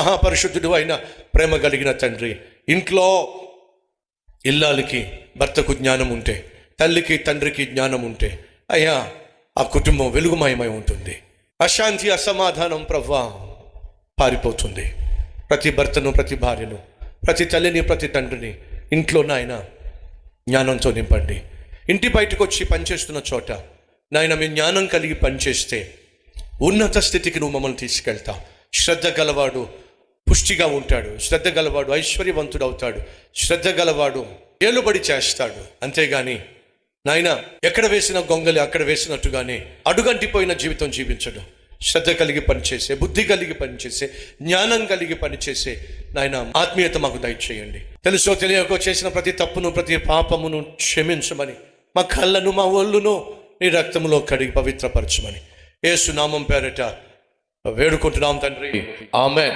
మహాపరిశుద్ధుడు అయిన ప్రేమ కలిగిన తండ్రి ఇంట్లో ఇల్లాలకి భర్తకు జ్ఞానం ఉంటే తల్లికి తండ్రికి జ్ఞానం ఉంటే అయ్యా ఆ కుటుంబం వెలుగుమయమై ఉంటుంది. అశాంతి అసమాధానం ప్రవ్వా పారిపోతుంది. ప్రతి భర్తను ప్రతి భార్యను ప్రతి తల్లిని ప్రతి తండ్రిని ఇంట్లో నాయన జ్ఞానంతో నింపండి. ఇంటి బయటకు వచ్చి పనిచేస్తున్న చోట నాయన మీ జ్ఞానం కలిగి పనిచేస్తే ఉన్నత స్థితికి నువ్వు మమ్మల్ని తీసుకెళ్తా. శ్రద్ధ గలవాడు పుష్టిగా ఉంటాడు శ్రద్ధ గలవాడు ఐశ్వర్యవంతుడు అవుతాడు శ్రద్ధ గలవాడు ఏలుబడి చేస్తాడు. అంతేగాని నాయన ఎక్కడ వేసిన గొంగలి అక్కడ వేసినట్టుగానే అడుగంటిపోయిన జీవితం జీవించడు. శ్రద్ధ కలిగి పనిచేసే బుద్ధి కలిగి పనిచేసే జ్ఞానం కలిగి పనిచేసే నాయన ఆత్మీయత మాకు దయచేయండి. తెలుసో తెలియకో చేసిన ప్రతి తప్పును ప్రతి పాపమును క్షమించమని మా కళ్ళను మా ఒళ్ళును నీ రక్తములో కడిగి పవిత్రపరచమని. ఏసునామం పేరట వేడుకుంటున్నాం తండ్రి. ఆమె